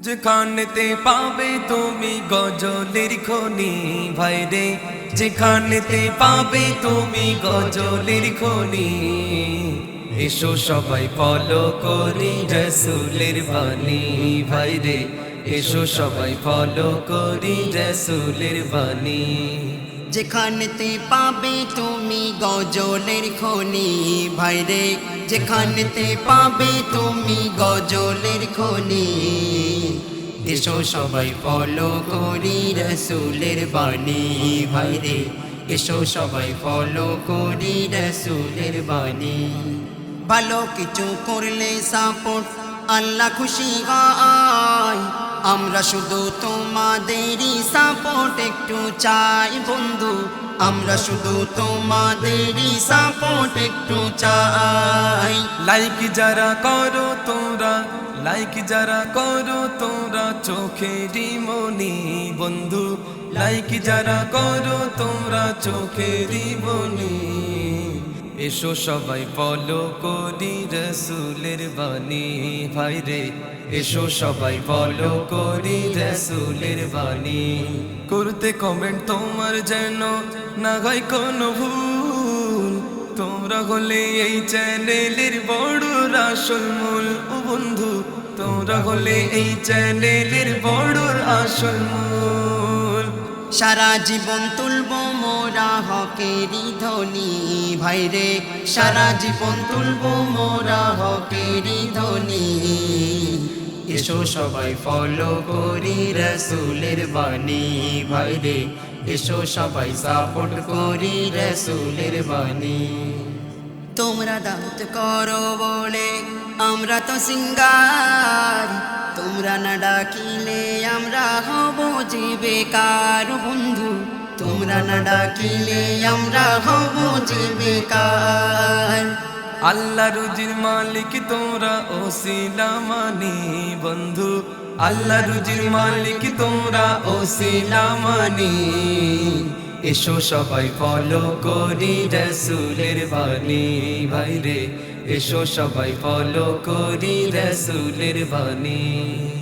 যেখানেতে পাবে তুমি গজলের খনি ভাইরে যেখানেতে পাবে তুমি গজলের খনি, এসো সবাই ফলো করি রসুলের বাণী ভাইরে এসো সবাই ফলো করি রসুলের বাণী। যেখানেতে পাবে তুমি গজলের খনি ভাইরে যেখানেতে পাবে তুমি গজলের খনি। এসো সবাই ফলো করি রসুলের বাণী। ভাইরে এসো সবাই ফলো করি রসুলের বাণী। ভালো কিছু করলে সাপোর্ট আল্লাহ খুশি হয়। আমরা শুধু তোমাদেরই সাপোর্ট একটু চাই বন্ধু। আমরা শুধু তোমাদেরই সাপোর্ট একটু চাই। লাইক যারা করো তোরা লাইক যারা করো তোরা চোখেরই মনি বন্ধু। লাইক যারা করো তোরা চোখেরই মনি এসো সবাই ফলো করি রসুলের বাণী। ভাই রে, এসো সবাই বলো করি রসুলের বাণী। করতে কমেন্ট তোমার যেন না হয় কোনো ভুল। তোমরা হলে এই চ্যানেলের বড় আসল মূল। ও বন্ধু, তোমরা হলে এই চ্যানেলের বড় আসল মূল। সারা জীবন তুলব মোরা হকেরি ধনি। ভাইরে সারা জীবন তুলব মোরা হকেরি ধনি। এসো সবাই ফলো করি রসুলের বাণী। ভাইরে এসো সবাই সাপোর্ট করি রসুলের বাণী। তোমরা দাঁত করো বলে। আমরা তো সিঙ্গার, তোমরা না ডাকিলে আমরা হব যে বেকার বন্ধু। তোমরা না ডাকিলে আমরা হব যে বেকার। আল্লাহ রুজির মালিক তোমরা ও সিলামানি বন্ধু। আল্লাহ রুজির মালিক তোমরা ও সিলামানি এসো সবাই ফলো করি রসুলের বাণী। ভাইরে এসো সবাই ফলো করি রসুলের বাণী।